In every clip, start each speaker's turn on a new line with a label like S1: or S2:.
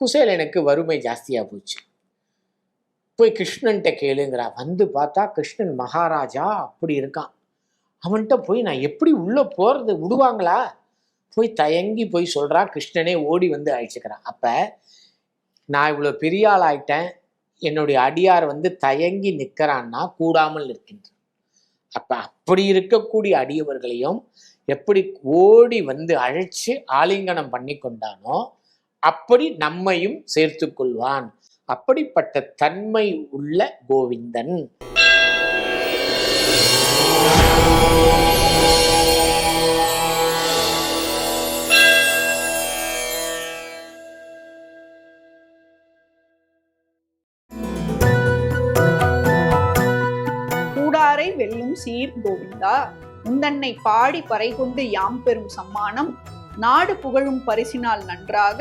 S1: குசேலனுக்கு வறுமை ஜாஸ்தியாக போச்சு. போய் கிருஷ்ணன்ட்ட கேளுங்கிறா. வந்து பார்த்தா கிருஷ்ணன் மகாராஜா அப்படி இருக்கான். அவன்கிட்ட போய் நான் எப்படி உள்ளே போகிறது விடுவாங்களா? போய் தயங்கி போய் சொல்கிறா கிருஷ்ணனே ஓடி வந்து அழிச்சுக்கிறான் அப்போ நான் இவ்வளோ பெரிய ஆள் ஆயிட்டேன். என்னுடைய அடியார் வந்து தயங்கி நிற்கிறான்னா கூடாமல் நிற்கின்றான் அப்போ அப்படி இருக்கக்கூடிய அடியவர்களையும் எப்படி ஓடி வந்து அழைச்சி ஆலிங்கனம் பண்ணி கொண்டானோ அப்படி நம்மையும் சேர்த்து கொள்வான் அப்படிப்பட்ட தன்மை உள்ள கோவிந்தன்.
S2: கூடாரை வெல்லும் சீர் கோவிந்தா முந்தன்னை பாடி பறை கொண்டு யாம் பெறும் சம்மானம் நாடு புகழும் பரிசினால் நன்றாக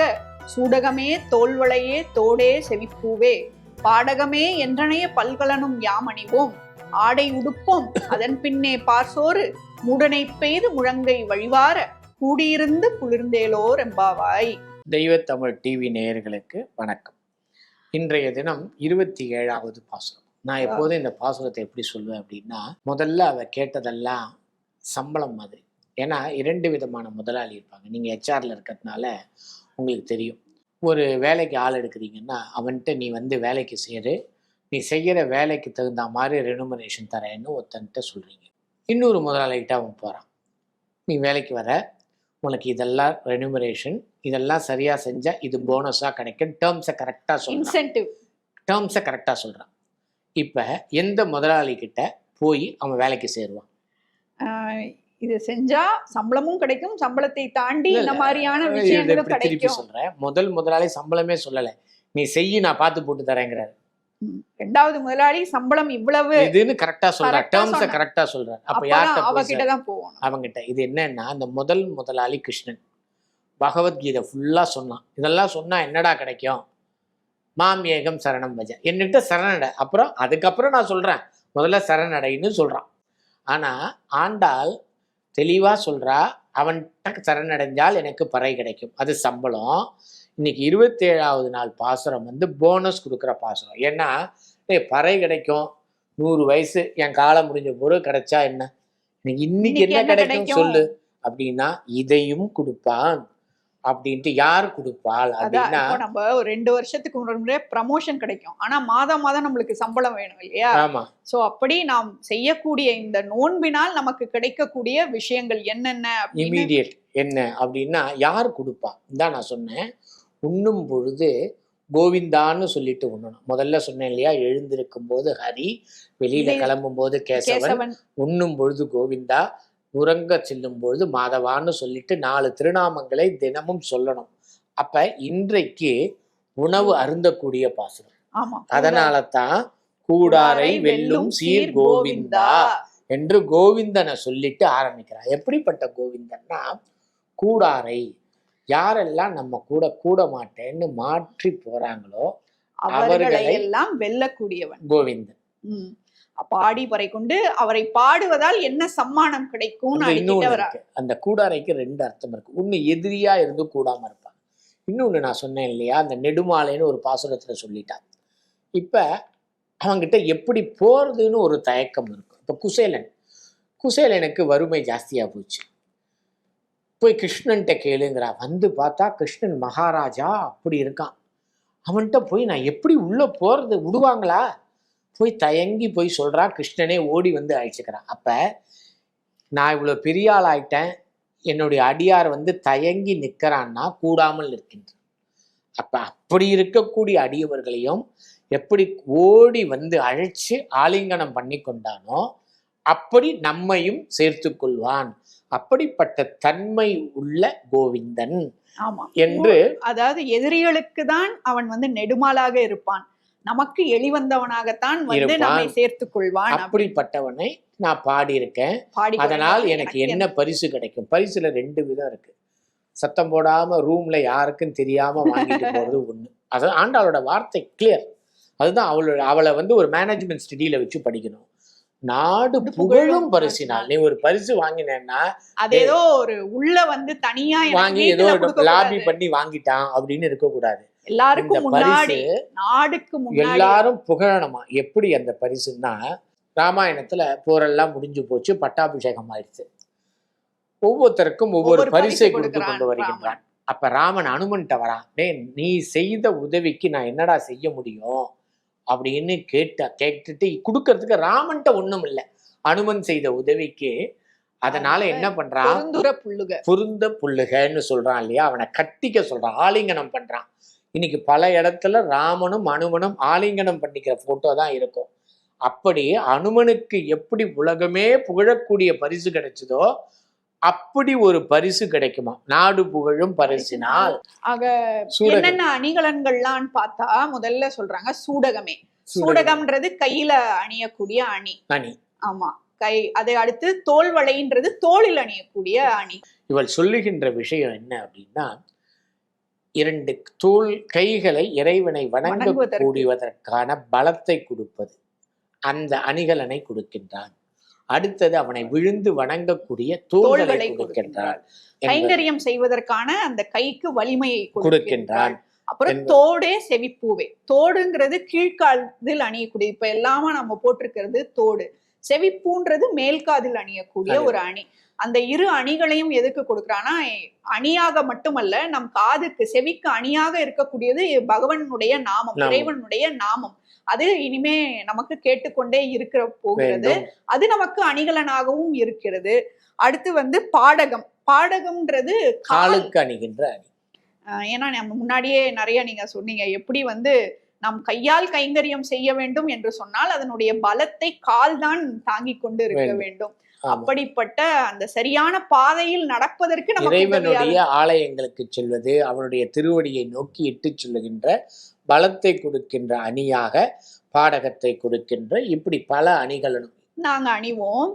S2: சூடகமே தோல்வளையே தோடே செவிப்பூவே. பாடகமே என்றனைய பல்கலனும் யாமணிவோம் ஆடை உடுப்போம் அதன் பின்னே பார்சோறு. முடனை பெய்து முழங்கை வழிவார. கூடியிருந்து குளிர்ந்தேலோர் எம்பாவாய்.
S1: தெய்வத்தமிழ் டிவி நேயர்களுக்கு வணக்கம். இன்றைய தினம் இருபத்தி ஏழாவது பாசுரம். நான் எப்போதும் இந்த பாசுரத்தை எப்படி சொல்லுவேன் அப்படின்னா முதல்ல அவ கேட்டதெல்லாம் சம்பளம் மாதிரி. ஏன்னா இரண்டு விதமான முதலாளி இருப்பாங்க. நீங்கள் ஹெச்ஆரில் இருக்கிறதுனால உங்களுக்கு தெரியும். ஒரு வேலைக்கு ஆள் எடுக்கிறீங்கன்னா அவன்கிட்ட நீ வந்து வேலைக்கு சேரு. நீ செய்கிற வேலைக்கு தகுந்த மாதிரி ரெனுமரேஷன் தரேன்னு ஒருத்தன்ட்ட சொல்கிறீங்க இன்னொரு முதலாளிகிட்ட அவன் போகிறான் நீ வேலைக்கு வர உனக்கு இதெல்லாம் ரெனுமரேஷன் இதெல்லாம் சரியாக செஞ்சால் இது போனஸாக கிடைக்கும் டேர்ம்ஸை கரெக்டாக சொல்கிறான்
S2: இன்சென்டிவ்
S1: டேர்ம்ஸை கரெக்டாக சொல்கிறான் இப்போ எந்த முதலாளி கிட்ட போய் அவன் வேலைக்கு சேருவான்?
S2: இது செஞ்சா சம்பளமும் கிடைக்கும் சம்பளத்தை தாண்டி இந்த. மாதிரியான விஷயங்களும் கிடைக்கும்.
S1: சொல்கிறேன் முதல் முதலாளி சம்பளமே சொல்லலை. நீ செய்யி நான் பார்த்து போட்டு தரேங்கிறாரு.
S2: ரெண்டாவது முதலாளி சம்பளம் இவ்வளவு
S1: இதுன்னு
S2: Correct ஆ
S1: டேர்ம்ஸை
S2: சொன்னான்.
S1: கரெக்டாக சொல்கிறார் அப்போ யார்கிட்ட
S2: அவகிட்ட தான் போகணும்.
S1: அவங்கிட்ட. இது என்னன்னா அந்த முதல் முதலாளி கிருஷ்ணன். பகவத்கீதை ஃபுல்லாக சொன்னான். இதெல்லாம் சொன்னால் என்னடா கிடைக்கும்? மாம் ஏகம் சரணம் பஜ. என்னிட்ட சரணடை அப்புறம் அதுக்கப்புறம் நான் சொல்கிறேன் முதல்ல சரணடைன்னு சொல்கிறான் ஆனால் ஆண்டாள் தெளிவாக சொல்கிறா அவன்கிட்ட சரணடைஞ்சால் எனக்கு பறை கிடைக்கும். அது சம்பளம். இன்னைக்கு இருபத்தேழாவது நாள் பாசுரம் வந்து போனஸ் கொடுக்குற பாசுரம். ஏன்னா ஏய் பறை கிடைக்கும். நூறு வயசு என் காலம் முடிஞ்ச பொருள் கிடைச்சா என்ன? எனக்கு இன்னைக்கு என்ன கிடைக்கும்? சொல்லு. அப்படின்னா இதையும் கொடுப்பான். அப்படின்ட்டு யார் கொடுப்பாள் அப்படின்னா
S2: நம்ம ஒரு ரெண்டு வருஷத்துக்கு முறை ப்ரமோஷன் கிடைக்கும். ஆனா மாதம் மாதம் நம்மளுக்கு சம்பளம் வேணும் இல்லையா?
S1: ஆமா.
S2: சோ அப்படி நாம் செய்யக்கூடிய இந்த நோன்பினால் நமக்கு கிடைக்கக்கூடிய விஷயங்கள் என்னென்ன
S1: இமீடியட் என்ன அப்படின்னா யார் கொடுப்பா? தான் நான் சொன்னேன். உண்ணும் பொழுது கோவிந்தான்னு சொல்லிட்டு உண்ணணும். முதல்ல சொன்னேன் இல்லையா எழுந்திருக்கும் போது ஹரி வெளியில கிளம்பும் போது கேசவன். உண்ணும் பொழுது கோவிந்தா உறங்க செல்லும் பொழுது மாதவான்னு சொல்லிட்டு நாலு திருநாமங்களை தினமும் சொல்லணும். அப்ப இன்றைக்கு உணவு அருந்தக்கூடிய பாசுரம்.
S2: ஆமா.
S1: அதனால தான் கூடாரை வெல்லும் சீர் கோவிந்தா. என்று கோவிந்தனை சொல்லிட்டு ஆரம்பிக்கிறார். எப்படிப்பட்ட கோவிந்தன்னா கூடாரை யாரெல்லாம் நம்ம கூட கூட மாட்டேன்னு மாற்றி போறாங்களோ
S2: அவர்களை எல்லாம் வெல்லக்கூடியவன்.
S1: கோவிந்தன்.
S2: பாடி பறை கொண்டு அவரை பாடுவதால் என்ன சம்மானம் கிடைக்கும்னு
S1: அந்த இருக்கு. கூடாரைக்கு ரெண்டு அர்த்தம் இருக்கு. ஒண்ணு எதிரியா இருந்து கூடாம இருப்பான். இன்னொன்னு நான் சொன்னேன் இல்லையா? அந்த நெடுமாலைன்னு ஒரு பாசுரத்துல சொல்லிட்டான். இப்ப அவங்கிட்ட எப்படி போறதுன்னு ஒரு தயக்கம் இருக்கும். இப்ப குசேலன் குசேலனுக்கு வறுமை ஜாஸ்தியா போச்சு. போய் கிருஷ்ணன்ட்ட கேளுங்கிறா. வந்து பார்த்தா கிருஷ்ணன் மகாராஜா அப்படி இருக்கான். அவன்கிட்ட போய் நான் எப்படி உள்ள போறது? விடுவாங்களா? போய் தயங்கி போய் சொல்றா கிருஷ்ணனே ஓடி வந்து அழைச்சிக்கிறான் அப்ப நான் இவ்வளோ பெரிய ஆள் ஆயிட்டேன் என்னுடைய அடியார் வந்து தயங்கி நிற்கிறான்னா கூடாமல் நிற்கின்றான் அப்ப அப்படி இருக்கக்கூடிய அடியவர்களையும் எப்படி ஓடி வந்து அழைச்சு ஆலிங்கனம் பண்ணி கொண்டானோ அப்படி நம்மையும் சேர்த்து கொள்வான். அப்படிப்பட்ட தன்மை உள்ள கோவிந்தன் என்று
S2: அதாவது எதிரிகளுக்கு தான் அவன் வந்து நெடுமாலாக இருப்பான். நமக்கு எளிவந்தவனாகத்தான் வந்து. நம்மை சேர்த்துக் கொள்வான் அப்படி
S1: அப்படிப்பட்டவனை நான் பாடியிருக்கேன்.
S2: பாடி
S1: அதனால் எனக்கு என்ன பரிசு கிடைக்கும்? பரிசுல ரெண்டு விதம் இருக்கு. சத்தம் போடாம ரூம்ல யாருக்கும் தெரியாம வாங்கிட்டு போறது ஒண்ணு. அது ஆண்டாளோட வார்த்தை கிளியர் அதுதான் அவளோட அவளை வந்து ஒரு மேனேஜ்மெண்ட் ஸ்டடியில வச்சு படிக்கணும். நாடு
S2: புகழும்
S1: பரிசினால். நீ ஒரு பரிசு வாங்கினேன்னா
S2: அது ஏதோ ஒரு உள்ள வந்து தனியா
S1: வாங்கி ஏதோ லாபி. பண்ணி வாங்கிட்டான் அப்படின்னு இருக்கக்கூடாது.
S2: எல்லாருக்கும் முன்னாடி நாடுக்கு
S1: எல்லாரும் புகழணுமா? எப்படி அந்த பரிசுன்னா ராமாயணத்துல போரெல்லாம் முடிஞ்சு போச்சு பட்டாபிஷேகம் ஆயிடுச்சு. ஒவ்வொருத்தருக்கும் ஒவ்வொரு
S2: பரிசு
S1: கொடுத்து கொண்டு வருகின்றான். அப்ப ராமன் அனுமன்ட்ட வரான் டேய் நீ செய்த உதவிக்கு நான் என்னடா செய்ய முடியும்? அப்படின்னு கேட்ட கேட்டுட்டு கொடுக்கறதுக்கு ராமன்ட்ட ஒண்ணும் இல்லை. அனுமன் செய்த உதவிக்கு அதனால என்ன பண்றான்
S2: புல்லுக.
S1: பொருந்த புல்லுகன்னு சொல்றான் இல்லையா? அவனை கட்டிக்க சொல்றான் ஆலிங்கனம் பண்றான். இன்னைக்கு பல இடத்துல ராமனும் அனுமனும் ஆலிங்கனம் பண்ணிக்கிற போட்டோ தான் இருக்கும். அப்படி அனுமனுக்கு எப்படி உலகமே புகழக்கூடிய பரிசு கிடைச்சதோ அப்படி ஒரு பரிசு கிடைக்குமா? நாடு புகழும் பரிசினால்.
S2: ஆக என்னென்ன அணிகலன்கள்லாம் பார்த்தா முதல்ல சொல்றாங்க சூடகமே.
S1: சூடகம்.
S2: சூடகம்ன்றது கையில அணியக்கூடிய அணி.
S1: அணி.
S2: ஆமா. கை அதை அடுத்து தோல் வளைன்றது தோளில் அணியக்கூடிய அணி.
S1: இவள் சொல்லுகின்ற விஷயம் என்ன அப்படின்னா இரண்டு தோல் கைகளை இறைவனை வணங்கக்கூடியதற்கான பலத்தை கொடுப்பது. அந்த அணிகலனை கொடுக்கின்றான். அடுத்தது அவனை விழுந்து வணங்கக்கூடிய தோள்களை என்பது
S2: கைங்கரியம் செய்வதற்கான அந்த கைக்கு வலிமையை
S1: கொடுக்கின்றான்
S2: அப்புறம் தோடே செவிப்பூவே. தோடுங்கிறது கீழ்காதில் அணியக்கூடிய இப்ப எல்லாமே நம்ம போட்டிருக்கிறது தோடு. செவிப்பூன்றது மேல்காதில் அணியக்கூடிய
S1: அணி.
S2: ஒரு அணி. அந்த இரு அணிகளையும் எதுக்கு கொடுக்குறான்னா அணியாக மட்டுமல்ல நம் காதுக்கு செவிக்கு அணியாக இருக்கக்கூடியது பகவனுடைய நாமம். இறைவனுடைய நாமம். அது இனிமே நமக்கு கேட்டுக்கொண்டே இருக்கிற போகிறது. அது நமக்கு அணிகலனாகவும் இருக்கிறது. அடுத்து வந்து பாடகம். பாடகம்ன்றது கால்.
S1: காலுக்கு அணிகின்ற அணி.
S2: ஏன்னா நம்ம முன்னாடியே நிறைய நீங்க சொன்னீங்க. எப்படி வந்து நம் கையால் கைங்கரியம் செய்ய வேண்டும் என்று சொன்னால் அதனுடைய பலத்தை கால் தான் தாங்கிக் கொண்டு இருக்க
S1: வேண்டும்.
S2: அப்படிப்பட்ட அந்த சரியான பாதையில் நடப்பதற்கு
S1: இறைவனுடைய ஆலயங்களுக்கு செல்வது அவனுடைய திருவடியை நோக்கி இட்டுச் செல்லுகின்ற பலத்தை கொடுக்கின்ற அணியாக பாடகத்தை கொடுக்கின்ற இப்படி பல அணிகளும்.
S2: நாங்க அணிவோம்.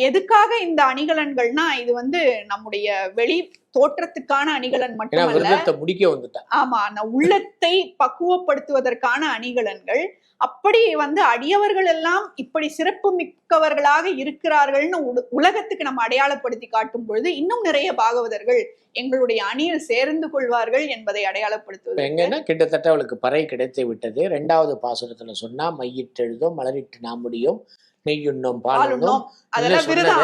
S2: எதுக்காக இந்த அணிகலன்கள்னா இது வந்து நம்முடைய வெளி தோற்றத்துக்கான அணிகலன் மட்டுமல்ல.
S1: விரதத்தை முடிக்க வந்துட்டான்
S2: ஆமா அந்த உள்ளத்தை பக்குவப்படுத்துவதற்கான அணிகலன்கள். அப்படி வந்து அடியவர்கள் எல்லாம் இப்படி சிறப்பு மிக்கவர்களாக இருக்கிறார்கள்னு உல- உலகத்துக்கு நம்ம அடையாளப்படுத்தி காட்டும் பொழுது இன்னும் நிறைய பாகவதர்கள் எங்களுடைய அணியில் சேர்ந்து கொள்வார்கள் என்பதை அடையாளப்படுத்துவது
S1: எங்கன்னா கிட்டத்தட்ட அவளுக்கு பறை கிடைத்து விட்டது. ரெண்டாவது பாசுரத்துல சொன்னா மையிட்டெழுதோ மலரிட்டு நாம்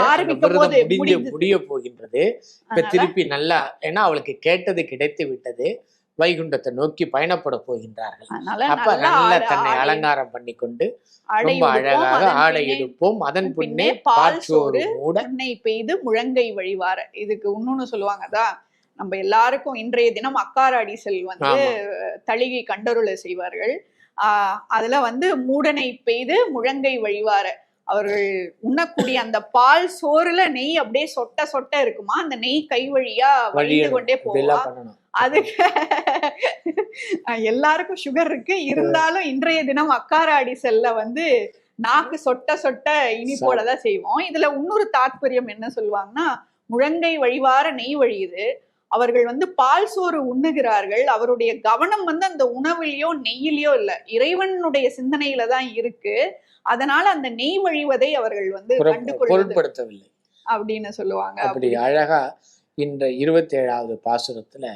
S2: ஆரம்பிக்கும்
S1: விரதம்
S2: போது
S1: முடிஞ்சு
S2: முடிந்தது.
S1: முடிய போகின்றது. இப்ப திருப்பி நல்லா ஏன்னா அவளுக்கு கேட்டது கிடைத்து விட்டது. வைகுண்டத்தை நோக்கி பயப்பட போகின்றார்கள்.
S2: அதனால
S1: அப்ப
S2: நல்லா
S1: தன்னை அலங்காரம் பண்ணி கொண்டு ரொம்ப அழகாக ஆடை எடுப்போம். அதன் பின்னே
S2: பால் சோறு
S1: மூட
S2: பெய்து முழங்கை வழிவார. இதுக்கு இன்னொன்னு சொல்லுவாங்கதா நம்ம எல்லாருக்கும் இன்றைய தினம் அக்காராடி செல் வந்து. தளிகை கண்டருளை செய்வார்கள். ஆஹ் அதுல வந்து மூடனை பெய்து முழங்கை வழிவார. அவர்கள் உண்ணக்கூடிய அந்த பால் சோறுல நெய் அப்படியே சொட்ட சொட்ட இருக்குமா? அந்த நெய் கை வழியா வழிந்து. கொண்டே போவா? அதுக்கு அஹ் எல்லாருக்கும் சுகர் இருக்கு. இருந்தாலும் இன்றைய தினம் அக்கார அடிசல்ல வந்து நாக்கு சொட்ட சொட்ட இனிப்போட தான் செய்வோம். இதுல இன்னொரு தாத்பரியம் என்ன சொல்லுவாங்கன்னா முழங்கை வழிவார நெய் வழியுது. அவர்கள் வந்து பால் சோறு உண்ணுகிறார்கள். அவருடைய கவனம் வந்து அந்த உணவுலயோ நெய்யிலயோ இல்ல. இறைவனுடைய சிந்தனையில தான் இருக்கு. அதனால அந்த நெய் வழிவதை அவர்கள் வந்து
S1: பொருட்படுத்தவில்லை.
S2: அப்படின்னு சொல்லுவாங்க.
S1: அப்படி அழகா இந்த இருபத்தி ஏழாவது பாசுரத்துல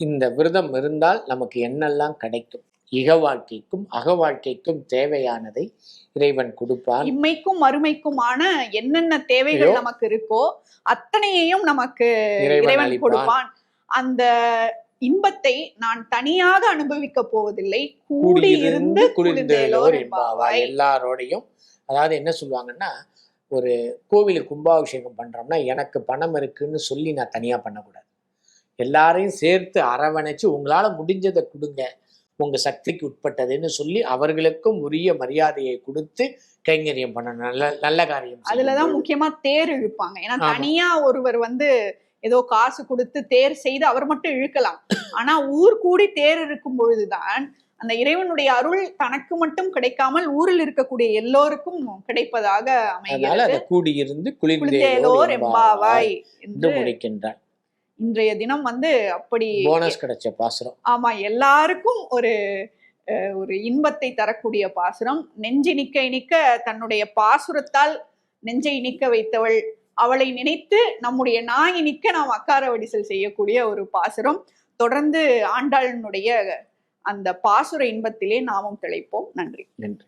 S1: இந்த விரதம் இருந்தால் நமக்கு என்னெல்லாம் கிடைக்கும்? இக வாழ்க்கைக்கும் அக வாழ்க்கைக்கும் தேவையானதை இறைவன் கொடுப்பான்.
S2: இம்மைக்கும் மறுமைக்குமான என்னென்ன தேவைகள். நமக்கு இருக்கோ அத்தனையையும் நமக்கு
S1: இறைவன்.
S2: கொடுப்பான். அந்த இன்பத்தை நான் தனியாக அனுபவிக்க போவதில்லை. கூடி இருந்து குளிர்ந்தேலோர் என்பாவாய்.
S1: எல்லாரோடையும் அதாவது என்ன சொல்லுவாங்கன்னா ஒரு கோவிலுக்கு கும்பாபிஷேகம் பண்றோம்னா எனக்கு பணம் இருக்குன்னு சொல்லி நான் தனியா பண்ணக்கூடாது. எல்லாரையும் சேர்த்து அரவணைச்சு உங்களால முடிஞ்சதை கொடுங்க. உங்க சக்திக்கு உட்பட்டதுன்னு சொல்லி அவர்களுக்கும் உரிய மரியாதையை கொடுத்து கைங்கரியம் பண்ணணும் நல்ல நல்ல காரியம்
S2: அதுலதான். முக்கியமா தேர் இழுப்பாங்க ஏன்னா. தனியா ஒருவர் வந்து ஏதோ காசு கொடுத்து தேர் செய்து அவர் மட்டும் இழுக்கலாம் ஆனா ஊர் கூடி தேர் இருக்கும் பொழுதுதான் அந்த இறைவனுடைய அருள் தனக்கு மட்டும் கிடைக்காமல் ஊரில் இருக்கக்கூடிய எல்லோருக்கும் கிடைப்பதாக அமைகிறது
S1: கூடியிருந்து குளிர்ந்தேலோர் எம்பாவாய் என்று முடிக்கின்றார்
S2: இன்றைய தினம் வந்து அப்படி
S1: போனஸ் கிடைச்ச பாசுரம்.
S2: ஆமா எல்லாருக்கும் ஒரு ஒரு இன்பத்தை தரக்கூடிய பாசுரம். நெஞ்சு நிக்க இனிக்க தன்னுடைய பாசுரத்தால் நெஞ்சை நிக்க வைத்தவள். அவளை நினைத்து நம்முடைய நாய் நிக்க நாம் அக்கார வடிசல் செய்யக்கூடிய ஒரு பாசுரம். தொடர்ந்து ஆண்டாளனுடைய அந்த பாசுர இன்பத்திலே நாமும் திளைப்போம். நன்றி.
S1: நன்றி.